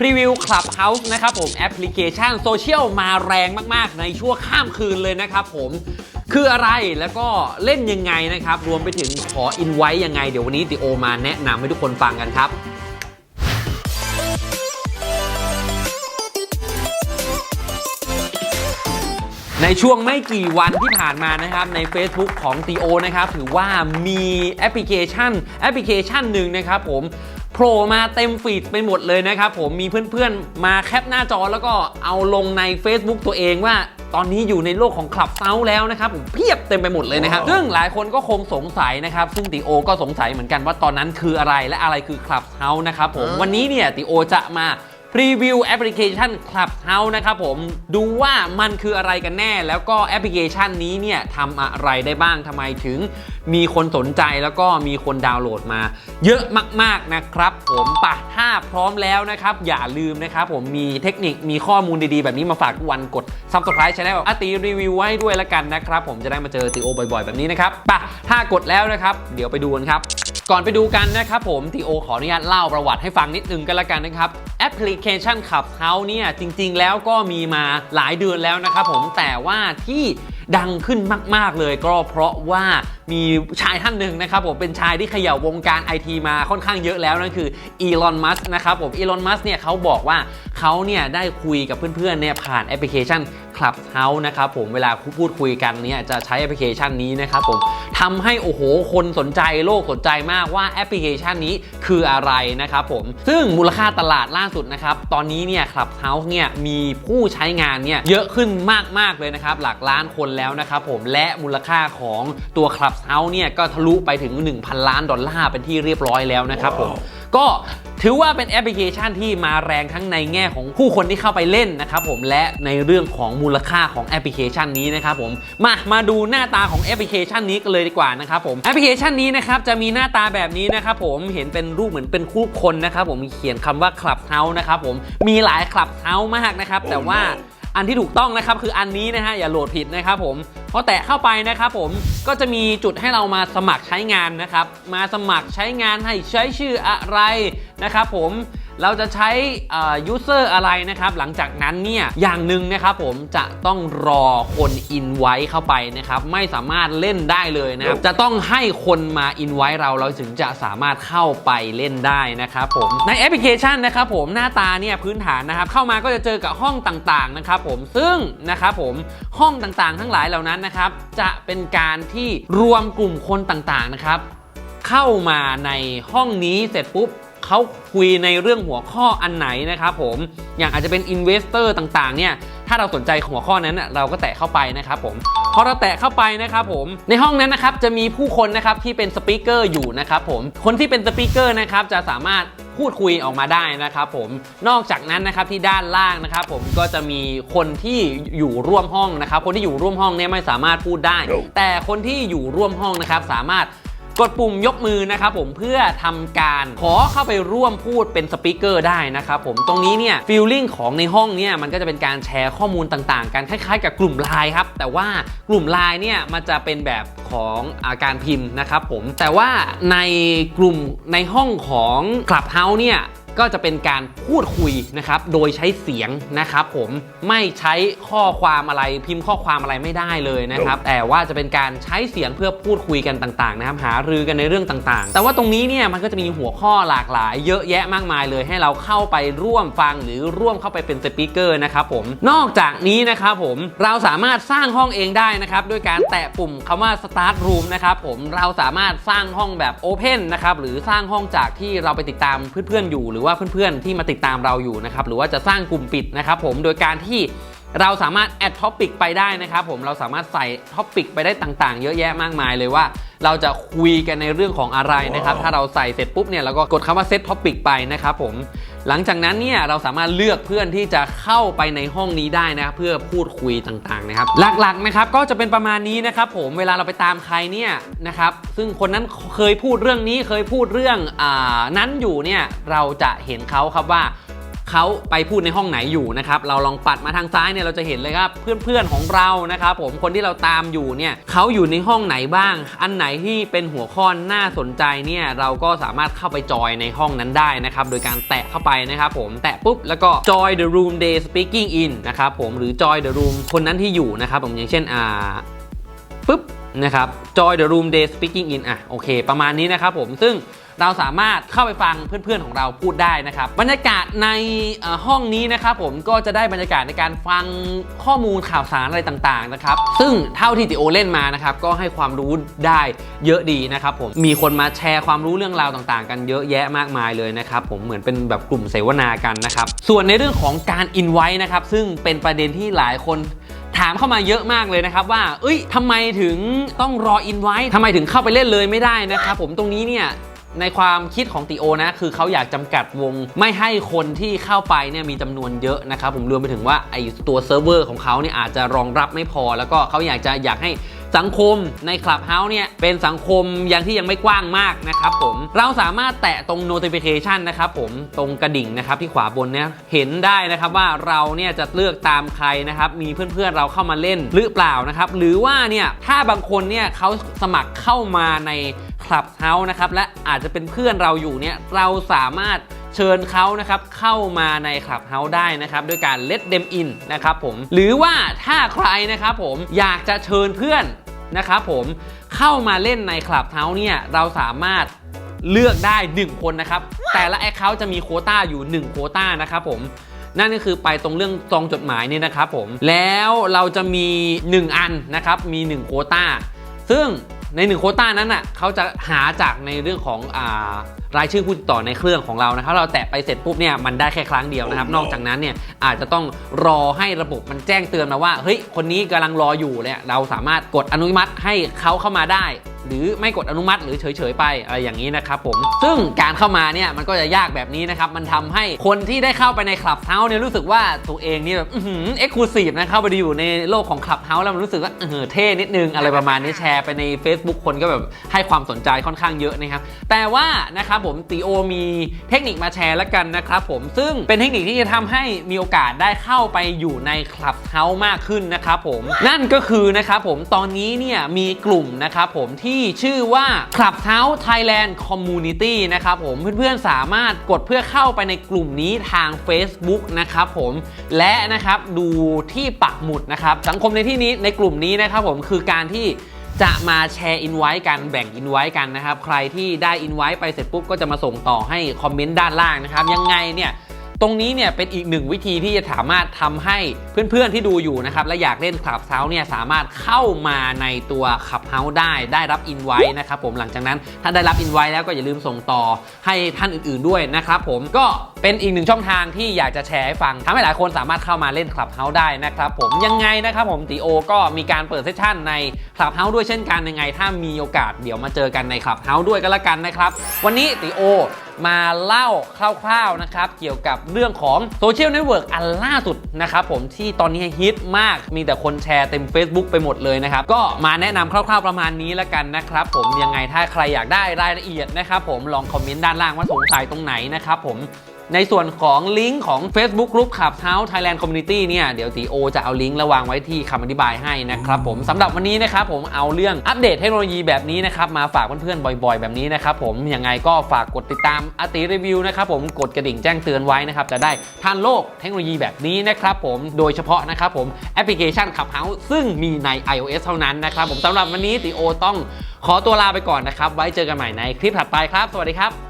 พรีวิว Clubhouse นะครับผมแอปพลิเคชันโซเชียลมาแรงมากๆ ในชั่วข้ามคืนเลยนะครับผมคืออะไรแล้วก็เล่นยังไงนะครับ รวมไปถึงขออินไว้ยังไง เดี๋ยววันนี้ติโอมาแนะนำให้ทุกคนฟังกันครับ ในช่วงไม่กี่วันที่ผ่านมานะครับใน Facebook ของตีโอนะครับถือว่ามีแอปพลิเคชันแอปพลิเคชันหนึ่งนะครับผม โผล่มาเต็มฟีดไปหมดเลยนะครับผมมีเพื่อนๆ มาแคปหน้าจอแล้วก็เอาลงใน Facebook ตัวเองว่าตอนนี้อยู่ในโลกของคลับเซาแล้วนะครับผมเพียบเต็มไปหมดเลยนะครับ ซึ่งหลายคนก็คงสงสัยนะครับ ซึ่งติโอก็สงสัยเหมือนกันว่าตอนนั้นคืออะไรและอะไรคือคลับเซานะครับผมวันนี้เนี่ยติโอจะมาพ รีวิวแอปพลิเคชัน Clubhouse นะครับผมดูว่ามันคืออะไรกันแน่ แล้วก็แอปพลิเคชันนี้เนี่ยทำอะไรได้บ้างทำไมถึงมีคนสนใจแล้วก็มีคนดาวน์โหลดมา เยอะมาก ๆ นะครับ ผมปะถ้าพร้อมแล้วนะครับ อย่าลืมนะครับผมมีเทคนิคมีข้อมูลดีๆ แบบนี้มาฝากทุกวันกด Subscribe Channel อาตีรีวิวไว้ด้วยละกันนะครับ ผมจะได้มาเจอติโอบ่อย ๆ แบบนี้นะครับปะถ้ากดแล้วนะครับ เดี๋ยวไปดูกันครับ ก่อนไปดูกันนะครับผมทีโอขออนุญาตเล่าประวัติให้ฟังนิดนึงกันละกันนะครับแอปพลิเคชัน Clubhouse เนี่ยจริง ๆ แล้วก็มีมาหลายเดือนแล้วนะครับผมแต่ว่าที่ดังขึ้นมาก ๆ เลยก็เพราะว่ามีชายท่านหนึ่งนะครับผมเป็นชายที่เขย่าวงการไอทีมาค่อนข้างเยอะแล้วนั่นคืออีลอนมัสนะครับผมอีลอนมัสเนี่ยเขาบอกว่าเขาเนี่ยได้คุยกับเพื่อนๆเนี่ยผ่านแอปพลิเคชัน Clubhouse นะครับผมเวลาพูดคุยกันเนี่ยจะใช้แอปพลิเคชันนี้นะครับผมทำให้โอ้โหคนสนใจโลกสนใจมากว่าแอปพลิเคชันนี้คืออะไรนะครับผมซึ่งมูลค่าตลาดล่าสุดนะครับตอนนี้เนี่ย Clubhouse เนี่ยมีผู้ใช้งานเนี่ยเยอะขึ้นมากๆเลยนะครับหลักล้านคนแล้วนะครับผมและมูลค่าของตัว Clubhouse เนี่ยก็ทะลุไปถึง 1,000 ล้านดอลลาร์เป็นที่เรียบร้อยแล้วนะครับผม ก็ถือว่าเป็นแอปพลิเคชันที่มาแรงทั้งในแง่ของผู้คนที่เข้าไปเล่นนะครับผมและในเรื่องของมูลค่าของแอปพลิเคชันนี้นะครับผมมามาดูหน้าตาของแอปพลิเคชันนี้กันเลยดีกว่านะครับผมแอปพลิเคชันนี้นะครับจะมีหน้าตาแบบนี้นะครับผมเห็นเป็นรูปเหมือนเป็นรูปคนนะครับผมมีเขียนคำว่า Clubhouse นะครับผมมีหลาย Clubhouse มากนะครับแต่ว่า อันที่ถูกต้องนะครับคืออันนี้นะฮะอย่าโหลดผิดนะครับผมพอแตะเข้าไปนะครับผมก็จะมีจุดให้เรามาสมัครใช้งานนะครับมาสมัครใช้งานให้ใช้ชื่ออะไรนะครับผม เราจะใช้ยูเซอร์อะไรนะครับ หลังจากนั้นเนี่ย อย่างหนึ่งนะครับผมจะต้องรอคนอินไว้เข้าไปนะครับ ไม่สามารถเล่นได้เลยนะครับ จะต้องให้คนมาอินไว้เราเราถึงจะสามารถเข้าไปเล่นได้นะครับผม ในแอปพลิเคชันนะครับผมหน้าตาเนี่ยพื้นฐานนะครับ เข้ามาก็จะเจอกับห้องต่างๆนะครับผม ซึ่งนะครับผมห้องต่างๆ ทั้งหลายเหล่านั้นนะครับ จะเป็นการที่รวมกลุ่มคนต่างๆนะครับ เข้ามาในห้องนี้เสร็จปุ๊บ เขาคุยในเรื่องหัวข้ออันไหนนะครับผมอย่างอาจจะเป็น Investor ต่างๆเนี่ยถ้าเราสนใจหัวข้อนั้นน่ะเราก็แตะเข้าไปนะครับผมพอเราแตะเข้าไปนะครับผมในห้องนั้นนะครับจะมีผู้คนนะครับที่เป็นสปีกเกอร์อยู่นะครับผมคนที่เป็นสปีกเกอร์นะครับจะสามารถพูดคุยออกมาได้นะครับผมนอกจากนั้นนะครับที่ด้านล่างนะครับผมก็จะมีคนที่อยู่ร่วมห้องนะครับ คนที่อยู่ร่วมห้องเนี่ยไม่สามารถพูดได้ แต่คนที่อยู่ร่วมห้องนะครับสามารถ กดปุ่มยกมือนะครับผมเพื่อทำการขอเข้าไปร่วมพูดเป็นสปิเกอร์ได้นะครับผมตรงนี้เนี่ยฟีลลิ่งของในห้องเนี่ยมันก็จะเป็นการแชร์ข้อมูลต่างๆ กันคล้ายๆ กับกลุ่มไลน์ครับแต่ว่ากลุ่มไลน์เนี่ยมันจะเป็นแบบของอาการพิมพ์นะครับผมแต่ว่าในกลุ่มในห้องของ Clubhouse เนี่ย ก็จะเป็นการพูดคุยนะครับ โดยใช้เสียงนะครับผมไม่ใช้ข้อความอะไรพิมพ์ข้อความอะไรไม่ได้เลยนะครับ แต่ว่าจะเป็นการใช้เสียงเพื่อพูดคุยกันต่างๆนะครับหารือกันในเรื่องต่างๆ แต่ว่าตรงนี้เนี่ยมันก็จะมีหัวข้อหลากหลาย เยอะแยะมากมายเลย ให้เราเข้าไปร่วมฟังหรือร่วมเข้าไปเป็นสปีกเกอร์นะครับผมนอกจากนี้นะครับผมเราสามารถสร้างห้องเองได้นะครับด้วยการแตะปุ่มคำว่า start room นะครับผมเราสามารถสร้างห้องแบบ open นะครับหรือสร้างห้องจากที่เราไปติดตามเพื่อนๆอยู่หรือว่าเพื่อนๆที่มาติดตามเราอยู่นะครับหรือว่าจะสร้างกลุ่มปิดนะครับผมโดยการที่เราสามารถแอดท็อปิกไปได้นะครับผมเราสามารถใส่ท็อปิกไปได้ต่างๆ เยอะแยะมากมายเลยว่า เราจะคุยกันในเรื่องของอะไรนะครับ ถ้าเราใส่เสร็จปุ๊บเนี่ยเราก็กดคำว่าเซตท็อปิกไปนะครับผม หลังจากนั้นเนี่ยเราสามารถเลือกเพื่อนที่จะเข้าไปในห้องนี้ได้นะครับเพื่อพูดคุยต่างๆนะครับ หลักๆนะครับก็จะเป็นประมาณนี้นะครับผมเวลาเราไปตามใครเนี่ยนะครับซึ่งคนนั้นเคยพูดเรื่องนี้เคยพูดเรื่องอนั้นอยู่เนี่ยเราจะเห็นเขาครับว่า เขาไปพูดในห้องไหนอยู่นะครับ เราลองปัดมาทางซ้ายเนี่ยเราจะเห็นเลยครับเพื่อนๆของเรานะครับผมคนที่เราตามอยู่เนี่ยเขาอยู่ในห้องไหนบ้าง อันไหนที่เป็นหัวข้อน่าสนใจเนี่ยเราก็สามารถเข้าไปจอยในห้องนั้นได้นะครับโดยการแตะเข้าไปนะครับผมแตะปุ๊บแล้วก็ joy the room day speaking in นะครับผมหรือ joy the room คนนั้นที่อยู่นะครับผมอย่างเช่นอ่าปุ๊บ นะครับ Joy the Room Day Speaking in อะโอเค ประมาณนี้นะครับผมซึ่งเราสามารถเข้าไปฟังเพื่อนๆของเราพูดได้นะครับบรรยากาศในห้องนี้นะครับผมก็จะได้บรรยากาศในการฟังข้อมูลข่าวสารอะไรต่างๆนะครับซึ่งเท่าที่ติโอเล่นมานะครับก็ให้ความรู้ได้เยอะดีนะครับผมมีคนมาแชร์ความรู้เรื่องราวต่างๆ กันเยอะแยะมากมายเลยนะครับผมเหมือนเป็นแบบกลุ่มเสวนากันนะครับส่วนในเรื่องของการอินไว้นะครับซึ่งเป็นประเด็นที่หลายคน ถามเข้ามาเยอะมากเลยนะครับว่า เอ้ยทำไมถึงต้องรออินไว้ทำไมถึงเข้าไปเล่นเลยไม่ได้นะครับผมตรงนี้เนี่ยในความคิดของติโอนะคือเขาอยากจำกัดวงไม่ให้คนที่เข้าไปเนี่ยมีจำนวนเยอะนะครับผมรวมไปถึงว่าไอตัวเซิร์ฟเวอร์ของเขาเนี่ยอาจจะรองรับไม่พอ แล้วก็เขาอยากจะอยากให้ สังคมใน Clubhouse เนี่ยเป็นสังคมยังที่ยังไม่กว้างมากนะครับผมเราสามารถแตะตรง notification นะครับผมตรงกระดิ่งนะครับที่ขวาบนเนี่ยเห็นได้นะครับว่าเราเนี่ยจะเลือกตามใครนะครับมีเพื่อนๆเราเข้ามาเล่นหรือเปล่านะครับหรือว่าเนี่ยถ้าบางคนเนี่ยเขาสมัครเข้ามาใน Clubhouse นะครับและอาจจะเป็นเพื่อนเราอยู่เนี่ยเราสามารถ เชิญเขานะครับเข้ามาใน Clubhouse ได้นะครับด้วยการ let them in นะครับผมหรือว่าถ้าใครนะครับผมอยากจะเชิญเพื่อนนะครับผมเข้ามาเล่นใน Clubhouse เนี่ยเราสามารถเลือกได้ 1 คนนะครับ แต่ละ Account จะมีโควต้าอยู่ 1 โควต้านะครับผมนั่นก็คือไปตรงเรื่องซองจดหมายนี่นะครับผมแล้วเราจะมี 1 อันนะครับมี 1 โควต้า ซึ่งใน 1 โควต้านั้นอะเขาจะหาจากในเรื่องของอ่า รายชื่อผู้ติดต่อในเครื่องของเรานะครับ เราแตะไปเสร็จปุ๊บเนี่ยมันได้แค่ครั้งเดียวนะครับ นอกจากนั้นเนี่ยอาจจะต้องรอให้ระบบมันแจ้งเตือนมาว่าเฮ้ยคนนี้กำลังรออยู่เนี่ยเราสามารถกดอนุมัติให้เขาเข้ามาได้ หรือไม่กดอนุมัติหรือเฉยๆไปอะไรอย่างนี้นะครับผมซึ่งการเข้ามาเนี่ยมันก็จะยากแบบนี้นะครับมันทำให้คนที่ได้เข้าไปในคลับเฮาส์เนี่ยรู้สึกว่าตัวเองนี่แบบเอ็กซ์คลูซีฟนะเข้าไปอยู่ในโลกของคลับเฮาส์แล้วมันรู้สึกว่าเออเท่นิดนึงอะไรประมาณนี้แชร์ไปใน Facebook คนก็แบบให้ความสนใจค่อนข้างเยอะนะครับแต่ว่านะครับผมตีโอมีเทคนิคมาแชร์แล้วกันนะครับผมซึ่งเป็นเทคนิคที่จะทำให้มีโอกาสได้เข้าไปอยู่ในคลับเฮาส์มากขึ้นนะครับผมนั่นก็คือนะครับผมตอนนี้เนี่ยมีกลุ่มนะครับผมที่ชื่อว่า Clubhouse Thailand Community นะครับผมเพื่อนๆสามารถกดเพื่อเข้าไปในกลุ่มนี้ทาง Facebook นะครับผมและนะครับดูที่ปักหมุดนะครับสังคมในที่นี้ในกลุ่มนี้นะครับผมคือการที่จะมาแชร์อินไว้กันแบ่งอินไว้กันนะครับ ใครที่ได้อินไว้ไปเสร็จปุ๊บก็จะมาส่งต่อให้คอมเมนต์ด้านล่างนะครับ ยังไงเนี่ย ตรงนี้เนี่ยเป็นอีกหนึ่งวิธีที่จะสามารถทำให้เพื่อนๆที่ดูอยู่นะครับและอยากเล่นคลับเฮาส์เนี่ยสามารถเข้ามาในตัวคลับเฮาส์ได้ได้รับอินไว้นะครับผมหลังจากนั้นถ้าได้รับอินไว้แล้วก็อย่าลืมส่งต่อให้ท่านอื่นๆด้วยนะครับผมก็เป็นอีกหนึ่งช่องทางที่อยากจะแชร์ให้ฟังทำให้หลายคนสามารถเข้ามาเล่นคลับเฮาส์ได้นะครับผมยังไงนะครับผมตีโอก็มีการเปิดเซสชั่นในคลับเฮาส์ด้วยเช่นกันยังไง ถ้ามีโอกาสเดี๋ยวมาเจอกันในคลับเฮาส์ด้วยก็แล้วกันนะครับ วันนี้ตีโอมาเล่าคร่าวๆนะครับเกี่ยวกับเรื่องของโซเชียลเน็ตเวิร์กอันล่าสุดนะครับผมที่ตอนนี้ฮิตมากมีแต่คนแชร์เต็ม Facebook ไปหมดเลยนะครับ ก็มาแนะนำคร่าวๆประมาณนี้แล้วกันนะครับผมยังไงถ้าใครอยากได้รายละเอียดนะครับผมลองคอมเมนต์ด้านล่างว่าสงสัยตรงไหนนะครับผม ในส่วนของลิงก์ของ Facebook Group Clubhouse Thailand Community เนี่ยเดี๋ยวตีโอจะเอาลิงก์ระวางไว้ที่คำอธิบายให้นะครับผมสำหรับวันนี้นะครับผมเอาเรื่องอัปเดตเทคโนโลยีแบบนี้นะครับมาฝากเพื่อนๆบ่อยๆ แบบนี้นะครับผมยังไงก็ฝากกดติดตามอติรีวิวนะครับผมกดกระดิ่งแจ้งเตือนไว้นะครับจะได้ทันโลกเทคโนโลยีแบบนี้นะครับผมโดยเฉพาะนะครับผมแอปพลิเคชัน Clubhouse ซึ่งมีใน iOS เท่านั้นนะครับผมสำหรับวันนี้ตีโอต้องขอตัวลาไปก่อนนะครับไว้เจอกันใหม่ในคลิปถัดไปครับ สวัสดีครับ